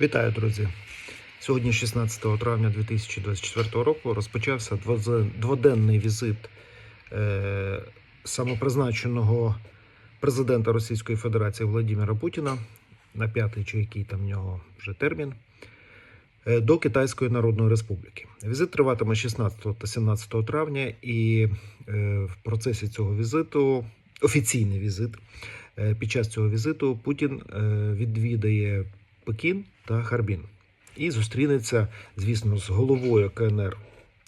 Вітаю, друзі! Сьогодні, 16 травня 2024 року, розпочався дводенний візит е, самопризначеного президента Російської Федерації Владимира Путіна на п'ятий чи який там в нього вже термін е, до Китайської Народної Республіки. Візит триватиме 16 та 17 травня, і е, в процесі цього візиту офіційний візит. е, Під час цього візиту Путін е, відвідає Пекін та Харбін. І зустрінеться, звісно, з головою КНР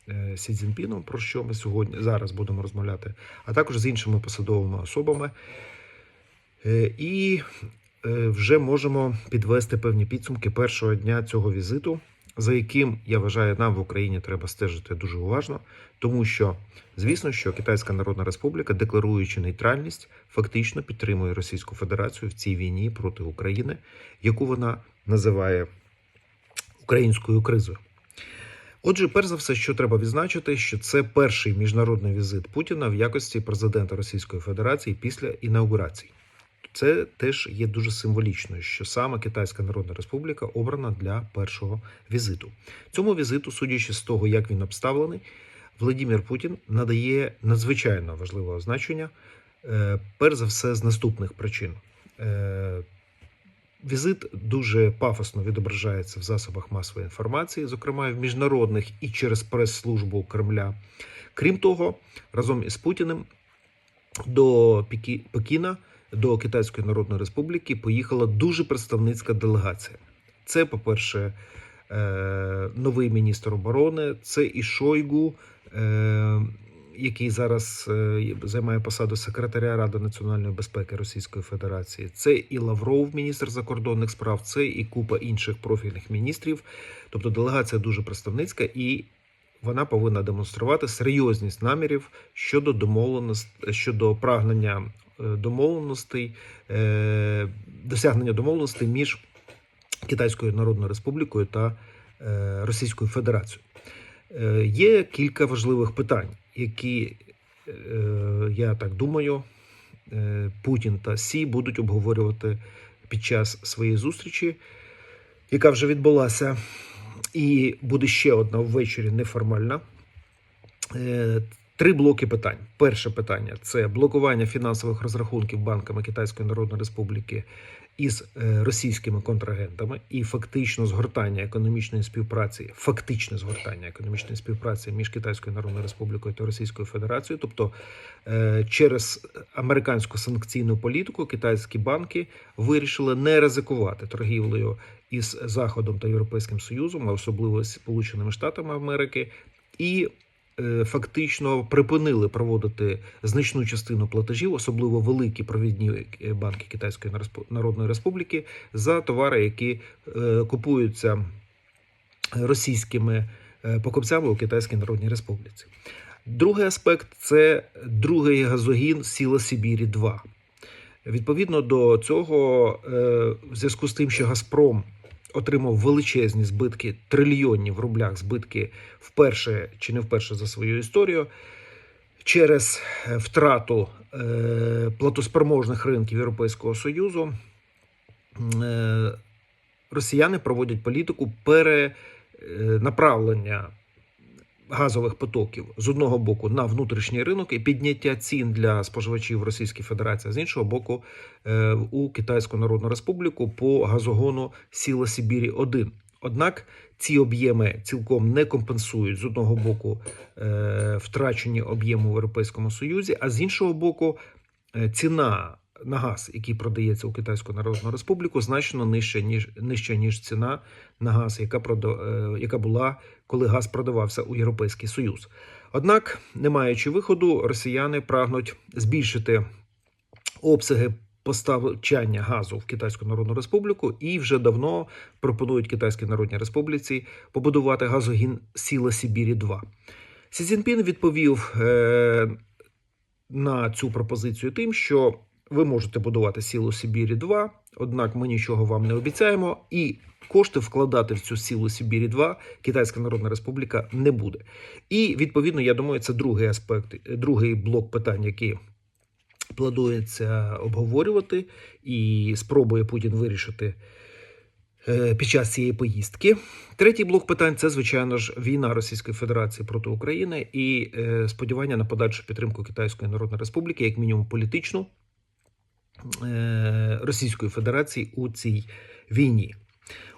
е, Сі Цзіньпіном, про що ми сьогодні зараз будемо розмовляти, а також з іншими посадовими особами. Е, І е, вже можемо підвести певні підсумки першого дня цього візиту, за яким я вважаю, нам в Україні треба стежити дуже уважно, тому що, звісно, що Китайська Народна Республіка, декларуючи нейтральність, фактично підтримує Російську Федерацію в цій війні проти України, яку вона називає українською кризою. Отже, перш за все, що треба відзначити, що це перший міжнародний візит Путіна в якості президента Російської Федерації після інаугурації. Це теж є дуже символічною, що саме Китайська Народна Республіка обрана для першого візиту. Цьому візиту, судячи з того, як він обставлений, Владимир Путін надає надзвичайно важливого значення, е, перш за все, з наступних причин. Е, Візит дуже пафосно відображається в засобах масової інформації, зокрема в міжнародних і через прес-службу Кремля. Крім того, разом із Путіним до Пекі- Пекіна, до Китайської Народної Республіки поїхала дуже представницька делегація. Це, по-перше, е, новий міністр оборони, це і Шойгу, е, який зараз е, займає посаду секретаря Ради національної безпеки Російської Федерації. Це і Лавров, міністр закордонних справ, це і купа інших профільних міністрів. Тобто делегація дуже представницька і. Вона повинна демонструвати серйозність намірів щодо домовленостей щодо прагнення домовленостей, е, досягнення домовленостей між Китайською Народною Республікою та е, Російською Федерацією. Е, Є кілька важливих питань, які, е, я так думаю, е, Путін та Сі будуть обговорювати під час своєї зустрічі, яка вже відбулася, і буде ще одна ввечері неформальна. Три блоки питань. Перше питання це блокування фінансових розрахунків банками Китайської Народної Республіки із е, російськими контрагентами і фактично згортання економічної співпраці, фактичне згортання економічної співпраці між Китайською Народною Республікою та Російською Федерацією. Тобто е, через американську санкційну політику китайські банки вирішили не ризикувати торгівлею із Заходом та Європейським Союзом, а особливо з Сполученими Штатами Америки, і фактично припинили проводити значну частину платежів, особливо великі провідні е, банки Китайської Народної Республіки, за товари, які е, купуються російськими е, покупцями у Китайській Народній Республіці. Другий аспект це другий газогін Сіла Сибірі 2 Відповідно до цього, е, в зв'язку з тим, що Газпром отримав величезні збитки, трильйонні в рублях збитки вперше чи не вперше за свою історію, через е, втрату е, платоспроможних ринків Європейського Союзу, е, росіяни проводять політику перенаправлення газових потоків з одного боку на внутрішній ринок і підняття цін для споживачів Російської Федерації, а з іншого боку, е, у Китайську Народну Республіку по газогону Сіла Сибірі 1 Однак ці об'єми цілком не компенсують з одного боку е, втрачені об'єми в Європейському Союзі, а з іншого боку, е, ціна на газ, який продається у Китайську Народну Республіку, значно нижча ніж нижча ніж ціна на газ, яка прода, е, яка була, коли газ продавався у Європейський Союз. Однак, не маючи виходу, росіяни прагнуть збільшити обсяги постачання газу в Китайську Народну Республіку і вже давно пропонують Китайській Народній Республіці побудувати газогін Сіла Сибірі 2 Сі Цзіньпін відповів е, на цю пропозицію тим, що ви можете будувати сілу Сибірі 2 однак ми нічого вам не обіцяємо, і кошти вкладати в цю сілу Сибірі 2 Китайська Народна Республіка не буде. І відповідно, я думаю, це другий аспект, другий блок питань, які планується обговорювати, і спробує Путін вирішити е, під час цієї поїздки. Третій блок питань це, звичайно ж, війна Російської Федерації проти України і е, сподівання на подальшу підтримку Китайської Народної Республіки, як мінімум політичну Російської Федерації у цій війні.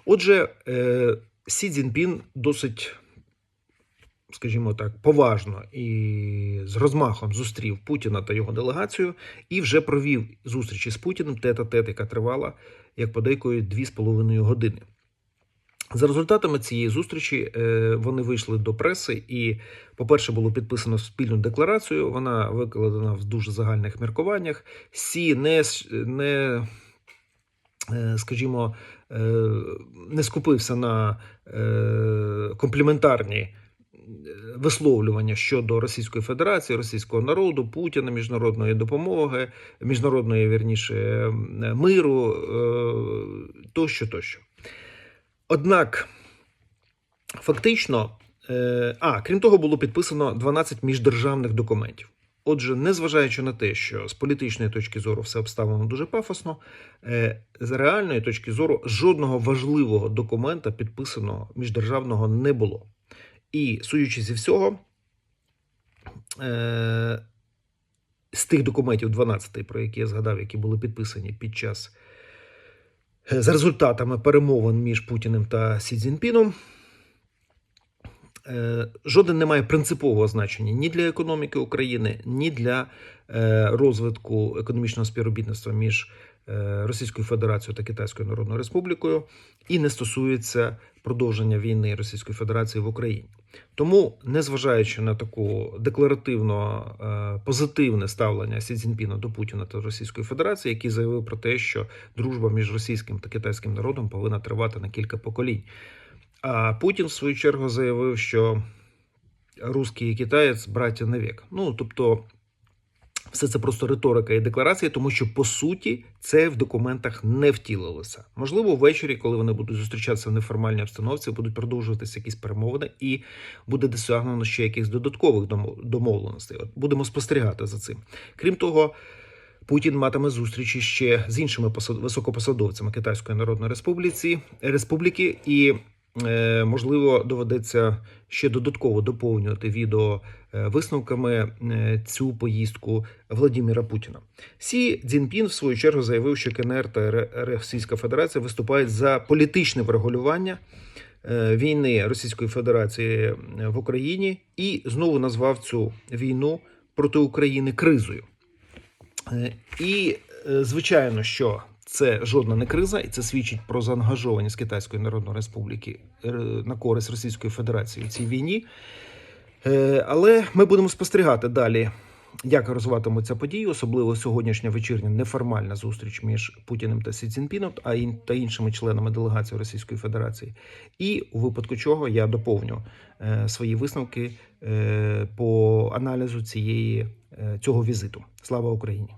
Отже, е, Сі Цзіньпін досить, скажімо так, поважно і з розмахом зустрів Путіна та його делегацію і вже провів зустрічі з Путіним тет-а-тет, яка тривала, як подейкою, дві з половиною години. За результатами цієї зустрічі е, вони вийшли до преси, і, по-перше, було підписано спільну декларацію. Вона викладена в дуже загальних міркуваннях. Сі не, не е, скажімо, е, не скупився на компліментарні висловлювання щодо Російської Федерації, російського народу, Путіна, міжнародної допомоги, міжнародної вірніше миру тощо, тощо. Однак, фактично, е, а крім того, було підписано 12 міждержавних документів. Отже, незважаючи на те, що з політичної точки зору все обставлено дуже пафосно, е, з реальної точки зору жодного важливого документа підписаного міждержавного не було. І судячи зі всього, е, з тих документів 12, про які я згадав, які були підписані під час е, за результатами перемовин між Путіним та Сі Цзіньпіном, е, жоден не має принципового значення ні для економіки України, ні для е, розвитку економічного співробітництва між Російською Федерацією та Китайською Народною Республікою і не стосується продовження війни Російської Федерації в Україні. Тому, незважаючи на таку декларативно е, позитивне ставлення Сі Цзіньпіна до Путіна та Російської Федерації, який заявив про те, що дружба між російським та китайським народом повинна тривати на кілька поколінь. А Путін, в свою чергу, заявив, що русський і китаєць браття не вік. Ну тобто, все це просто риторика і декларація, тому що по суті це в документах не втілилося. Можливо, ввечері, коли вони будуть зустрічатися в неформальній обстановці, будуть продовжуватися якісь перемовини, і буде досягнено ще якихось додаткових домо- домовленостей. От будемо спостерігати за цим. Крім того. Путін матиме зустрічі ще з іншими посад- високопосадовцями Китайської Народної Республіці Республіки, і можливо доведеться ще додатково доповнювати відео е, висновками е, цю поїздку Владимира Путіна. Сі Цзіньпін, в свою чергу, заявив, що КНР та Російська Федерація виступають за політичне врегулювання е, війни Російської Федерації е, в Україні і знову назвав цю війну проти України кризою. Е, І е, звичайно, що це жодна не криза, і це свідчить про заангажованість Китайської Народної Республіки е, на користь Російської Федерації у цій війні. Е, Але ми будемо спостерігати далі, як розвиватимуться події, особливо сьогоднішня вечірня неформальна зустріч між Путіним та Сі ін- та іншими членами делегації Російської Федерації. І у випадку чого я доповню е, свої висновки по аналізу цієї, цього візиту. Слава Україні!